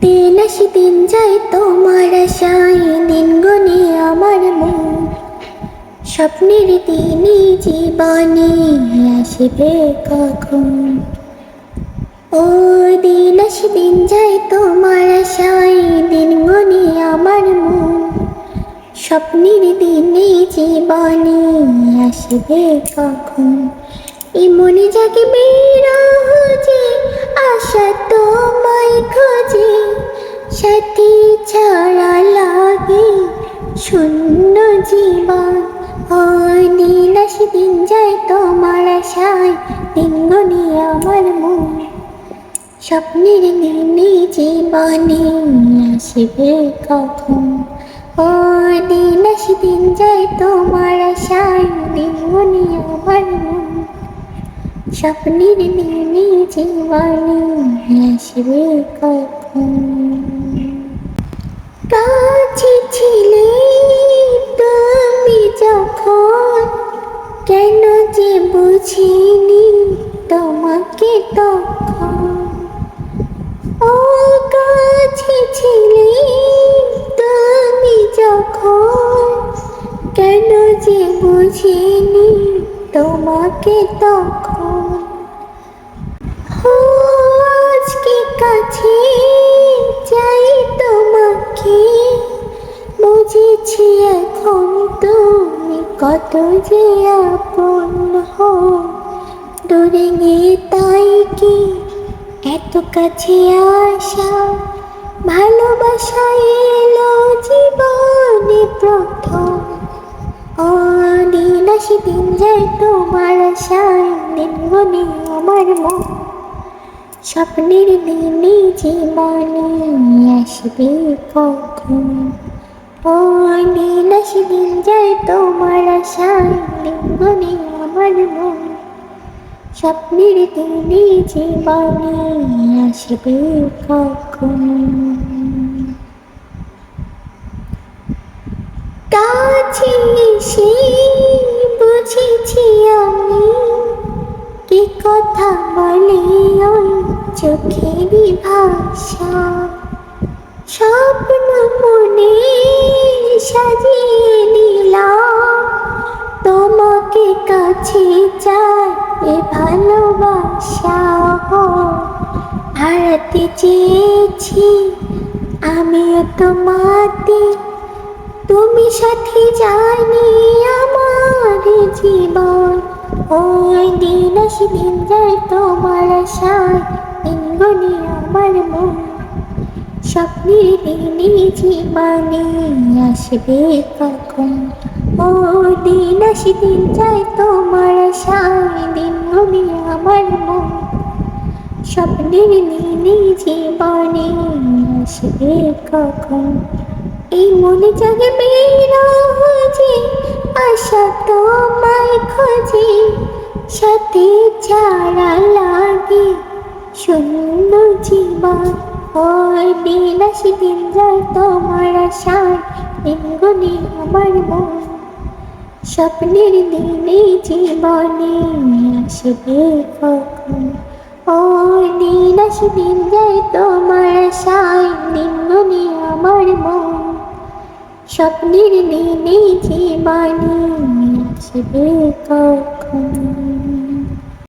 দিন আসি দিন যায় তোমার আশায়, দিন গনে আমার মন। স্বপ্নের দিনই জীবনে আসবে কখন? ও দিন আসি দিন যায় তোমার আশায়, দিন গনে আমার মন। স্বপ্নের দিনে জীবনে আসবে কখন? এই মনে জাগে বিরহ যে আশা সাথী ছাড়া লাগে শূন্য জীবন ও দিন যায় তোমার আশায় দিন আমার মন। স্বপ্নের দিনে জীবনে আসবে কখন? ও দিন যায় তোমার আশায় দিন গনে আমার মন। স্বপ্নের দিনে জীবনে আসবে কখন? তখন ও কাছে ছিলে তুমি যখন, কেন যে বুঝিনি তোমাকে তখন? ও আজকে কাছে চাই তোমাকে, বুঝেছি এখন তুমি কত যে আপন হো দূরে গিয়ে তাই কি এত কাছে আসা? ভালোবাসা এলো জীবনে প্রথম। ও দিন আসি দিন যায় তোমার আশায় দিন গনে আমার মন। স্বপ্নের দিনে জীবনে আসবে কখন? ও দিন আসি দিন যায় তোমার আশায় দিন গনে আমার মন। স্বপ্নের দিনে জীবনে আসবে কখন। কাছে এসে বুঝেছি আমি কি কথা বলে ওই চোখেরই ভাষা। স্বপ্ন মনে সাজিয়ে নিলাম তোমাকে কাছে এ হারাতে চেয়েছি আমিও তোমাতে। তুমি সাথে জানি আমার জীবন, ওই দিন আসি দিন যায় তোমার আশায় দিন গনে আমার মন। স্বপ্নের দিনে জীবনে আসবে কখন? ও দিন আসি দিন যায় তোমার আশায়, দিন গনে আমার মন। স্বপ্নের দিনে জীবনে আসবে কখন? এই মনে জাগে বিরহ যে আশা তোমায় খোঁজে। সাথে ছাড়া লাগে শূন্য জীবন। ওই আসি দিন যায় তোমার দিন গুনে আমার মন। স্বপ্নের দিনে জীবনে আসবে কখন? ও দিন আসি দিন যায় তোমার সাই দিন আমার মন। স্বপ্নের দিনে জীবনে আসবে কখন?